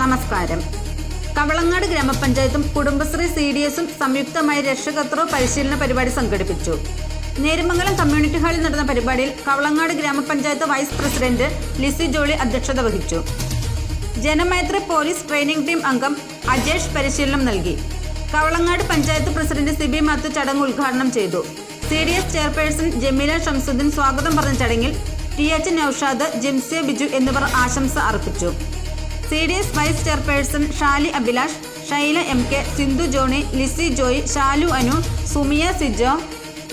നമസ്കാരം. കവളങ്ങാട് ഗ്രാമപഞ്ചായത്തും Kudumbashree C D എസും സംയുക്തമായി രക്ഷകർത്തൃ പരിശീലന പരിപാടി സംഘടിപ്പിച്ചു. നേരുമംഗലം കമ്മ്യൂണിറ്റി ഹാളിൽ നടന്ന പരിപാടിയിൽ കവളങ്ങാട് ഗ്രാമപഞ്ചായത്ത് വൈസ് പ്രസിഡന്റ് ലിസി ജോളി അധ്യക്ഷത വഹിച്ചു. ജനമൈത്രി പോലീസ് ട്രെയിനിംഗ് ടീം അംഗം അജേഷ് പരിശീലനം നൽകി. കവളങ്ങാട് പഞ്ചായത്ത് പ്രസിഡന്റ് സിബി മാത്തു ചടങ്ങ് ഉദ്ഘാടനം ചെയ്തു. C D S chairperson Jameela Shamsuddin സ്വാഗതം പറഞ്ഞ ചടങ്ങിൽ ടി എച്ച് നൌഷാദ് ജിംസിയ ബിജു എന്നിവർ ആശംസ അർപ്പിച്ചു. C D S vice chairperson Shali Abhilash Shaila M K Sindhu Johny Lissy Joy Shalu Anu Sumiya Sijo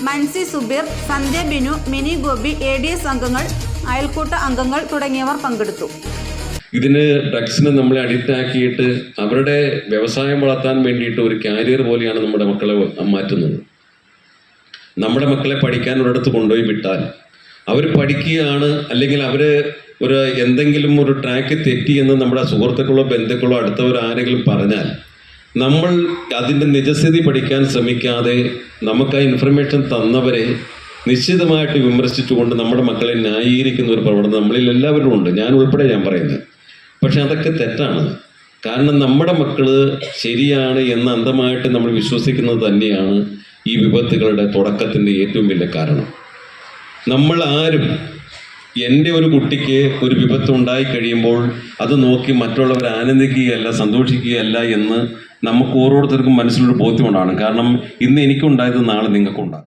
Mansi Subeer Sandhya Binu Mini Gopi A D S അംഗങ്ങൾ അയൽക്കൂട്ട അംഗങ്ങൾ തുടങ്ങിയവർ പങ്കെടുത്തു. ഇതിന് ഡ്രഗ്സിന് നമ്മളെ അഡിക്റ്റ് ആക്കിയിട്ട് അവരുടെ വ്യവസായം വളർത്താൻ വേണ്ടിയിട്ട് ഒരു കാരിയർ പോലെയാണ് നമ്മുടെ മക്കളെ മാറ്റുന്നത്. നമ്മുടെ മക്കളെ പഠിക്കാൻ ഒരിടത്ത് കൊണ്ടുപോയി വിട്ടാൽ അവർ പഠിക്കുകയാണ് അല്ലെങ്കിൽ അവർ ഒരു എന്തെങ്കിലും ഒരു ട്രാക്ക് തെറ്റി എന്ന് നമ്മുടെ സുഹൃത്തുക്കളോ ബന്ധുക്കളോ അടുത്തവർ ആരെങ്കിലും പറഞ്ഞാൽ നമ്മൾ അതിന്റെ നിജസ്ഥിതി പഠിക്കാൻ ശ്രമിക്കാതെ നമുക്ക് ആ ഇൻഫർമേഷൻ തന്നവരെ നിശ്ചിതമായിട്ട് വിമർശിച്ചുകൊണ്ട് നമ്മുടെ മക്കളെ ന്യായീകരിക്കുന്ന ഒരു പ്രവണത നമ്മളിൽ എല്ലാവരും ഉണ്ട്. ഞാൻ ഉൾപ്പെടെ ഞാൻ പറയുന്നത്. പക്ഷെ അതൊക്കെ തെറ്റാണ്. കാരണം നമ്മുടെ മക്കൾ ശരിയാണ് എന്ന് അന്ധമായിട്ട് നമ്മൾ വിശ്വസിക്കുന്നത് തന്നെയാണ് ഈ വിപത്തുകളുടെ തുടക്കത്തിന്റെ ഏറ്റവും വലിയ കാരണം. നമ്മൾ ആരും എന്റെ ഒരു കുട്ടിക്ക് ഒരു വിപത്ത് ഉണ്ടായി കഴിയുമ്പോൾ അത് നോക്കി മറ്റുള്ളവർ ആനന്ദിക്കുകയല്ല സന്തോഷിക്കുകയല്ല എന്ന് നമുക്ക് ഓരോരുത്തർക്കും മനസ്സിലൊരു ബോധ്യമുണ്ടാണ് കാരണം ഇന്ന് എനിക്കുണ്ടായത് നാളെ നിങ്ങൾക്കുണ്ടാകും.